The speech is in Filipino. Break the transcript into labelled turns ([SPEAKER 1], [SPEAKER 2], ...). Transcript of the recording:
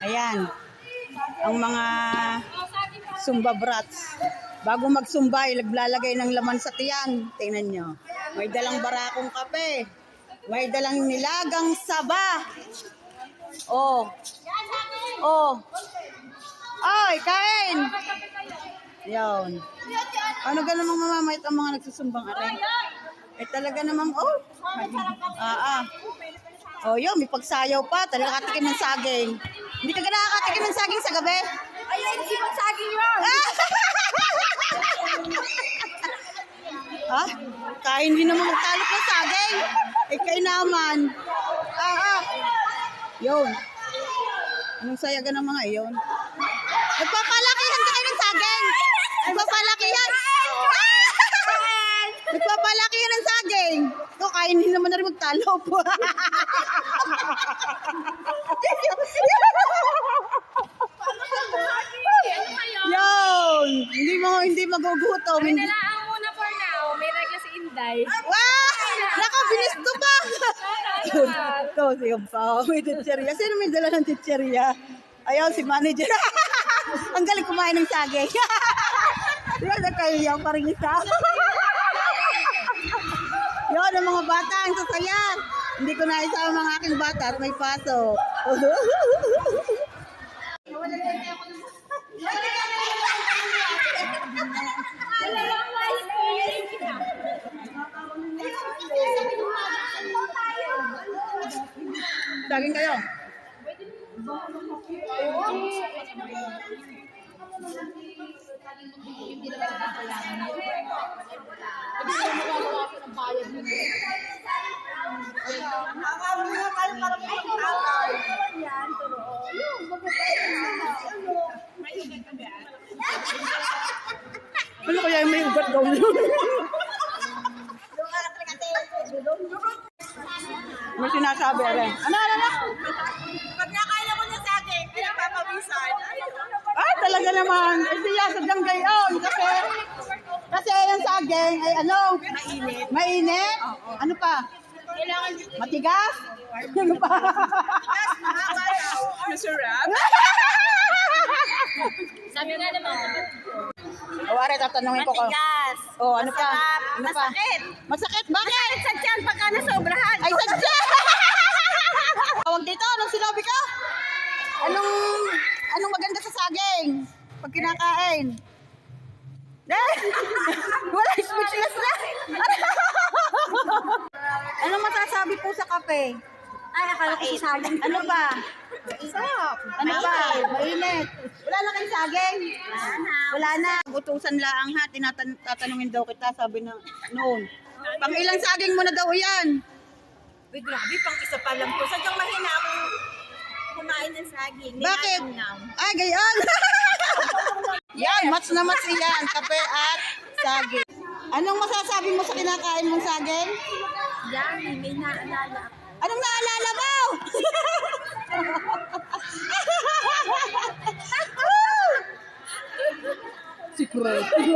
[SPEAKER 1] Ayan. Ang mga Zumba brats. Bago magsumba, naglalagay ng laman sa tiyan. Tingnan nyo. May dalang barakong kape. May dalang nilagang saba. Oh. Oh. Ay, kain! Yan. Ano ganun mga mamamait ang mga nagsusumbang aray? Eh talaga namang, oh. Ah, ah. Oh, yun, may pagsayaw pa. Talaga katikim ng saging. Hindi ka nakakatikim ng saging sa gabi?
[SPEAKER 2] Ay, ay, hindi mo saging yun.
[SPEAKER 1] Ha? Kain din naman magtalok ng saging. Eh, kain naman. Ah, ah. Yun. Anong sayagan ng mga iyon? Nagpapalakihan ka kayo ng saging. Nagpapalakihan. Nagpapalakihan ng saging. Ito, kain din naman na rin magtalop. Yun! Hindi mo hindi magugutom. Hindi.
[SPEAKER 2] Nilaang muna for now. May regla si Inday.
[SPEAKER 1] Wow! Naka, bilis to pa! Ito, siya pa. May titserya. Sino may dala ng titserya? Ayaw, si manager. Ang galing kumain ng saging. Yan na kayo yung parang isa. Yun, ang mga bata, ang sasaya. Hindi ko na isa ang mga aking bata at may paso. Saging kayo. Ano kaya may ugat daw yun? May sinasabi rin. Ano, ano, ano?
[SPEAKER 2] Pag nakain mo niya saging, kaya papawisan.
[SPEAKER 1] Ay, talaga naman. Hindi yan, sadyang gayon. Kasi, kasi yung saging ay ano? Mainit. Mainit? Ano pa? Matigas? Ano pa?
[SPEAKER 2] Masarap. Sabi nga naman,
[SPEAKER 1] Are, tatanungin ko ko.
[SPEAKER 2] matigas.
[SPEAKER 1] O, ano pa? Ano pa?
[SPEAKER 2] Masakit.
[SPEAKER 1] Masakit? Bakit?
[SPEAKER 2] Sa tiyan pagka nasobrahan.
[SPEAKER 1] Ay, sadya! Tawag dito, anong sinabi ka? Anong, anong maganda sa saging? Pag kinakain? Eh, Wala, speechless na. anong masasabi po sa kape?
[SPEAKER 2] Ay, akala ko si saging.
[SPEAKER 1] Ano ba?
[SPEAKER 2] Sarap.
[SPEAKER 1] Ano ba? Mainit. Wala na kayong saging?
[SPEAKER 2] Wala na.
[SPEAKER 1] Wala na. Utusan laang ha. Tinatan tatanungin daw kita, sabi na noon. Pang ilang saging mo na daw yan?
[SPEAKER 2] Uy, grabe, pang isa pa lang po. Sadyang mahina akong kumain ng saging.
[SPEAKER 1] Bakit? Ay, gayon. yan, match na match yan. Kape at saging. Anong masasabi mo sa kinakain mong saging?
[SPEAKER 2] Yan, may naalala ako.
[SPEAKER 1] Anong naalala mo? particularly